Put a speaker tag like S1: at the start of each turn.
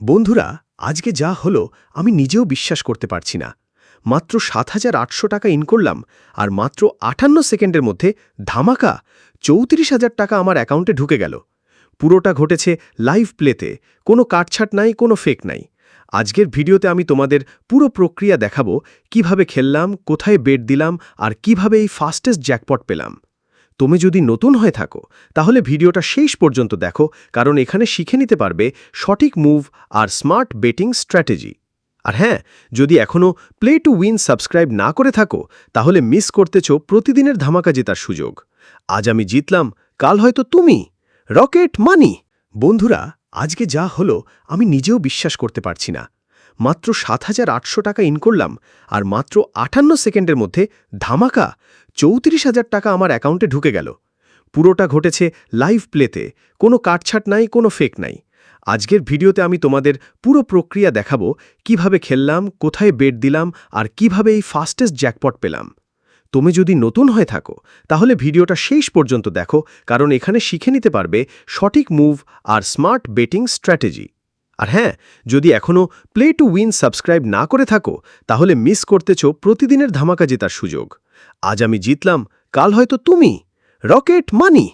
S1: বন্ধুরা, আজকে যা হলো, আমি নিজেও বিশ্বাস করতে পারছি না। মাত্র সাত হাজার আটশো টাকা ইন করলাম, আর মাত্র আটান্ন সেকেন্ডের মধ্যে, ধামাকা, চৌত্রিশ হাজার টাকা আমার অ্যাকাউন্টে ঢুকে গেল। পুরোটা ঘটেছে লাইভ প্লেতে কোনো কাটছাট নাই, কোনো ফেক নাই। আজকের ভিডিওতে আমি তোমাদের পুরো প্রক্রিয়া দেখাবো, কীভাবে খেললাম, কোথায় বেট দিলাম, আর কীভাবে এই ফাস্টেস্ট জ্যাকপট পেলাম। তুমি যদি নতুন হয়ে থাকো, তাহলে ভিডিওটা শেষ পর্যন্ত দেখো, কারণ এখানে শিখে নিতে পারবে সঠিক মুভ আর স্মার্ট বেটিং স্ট্র্যাটেজি আর হ্যাঁ যদি এখনও প্লে টু উইন সাবস্ক্রাইব না করে থাকো, তাহলে মিস করতেছ প্রতিদিনের ধামাকা জেতার সুযোগ। আজ আমি জিতলাম, কাল হয়তো তুমি। রকেট মানি বন্ধুরা, আজকে যা হলো, আমি নিজেও বিশ্বাস করতে পারছি না। মাত্র সাত হাজার আটশো টাকা ইন করলাম আর মাত্র আটান্ন সেকেন্ডের মধ্যে ধামাকা চৌত্রিশ হাজার টাকা আমার অ্যাকাউন্টে ঢুকে গেল। পুরোটা ঘটেছে লাইভ প্লেতে কোনো কাটছাট নাই, কোনো ফেক নাই। আজকের ভিডিওতে আমি তোমাদের পুরো প্রক্রিয়া দেখাবো, কীভাবে খেললাম, কোথায় বেট দিলাম আর কীভাবে এই ফাস্টেস্ট জ্যাকপট পেলাম। তুমি যদি নতুন হয়ে থাকো, তাহলে ভিডিওটা শেষ পর্যন্ত দেখো, কারণ এখানে শিখে নিতে পারবে সঠিক মুভ আর স্মার্ট বেটিং স্ট্র্যাটেজি আর হ্যাঁ যদি এখনও প্লে টু উইন সাবস্ক্রাইব না করে থাকো, তাহলে মিস করতেছ প্রতিদিনের ধামাকা জেতার সুযোগ। আজ আমি জিতলাম, কাল হয়তো তুমি। রকেট মানি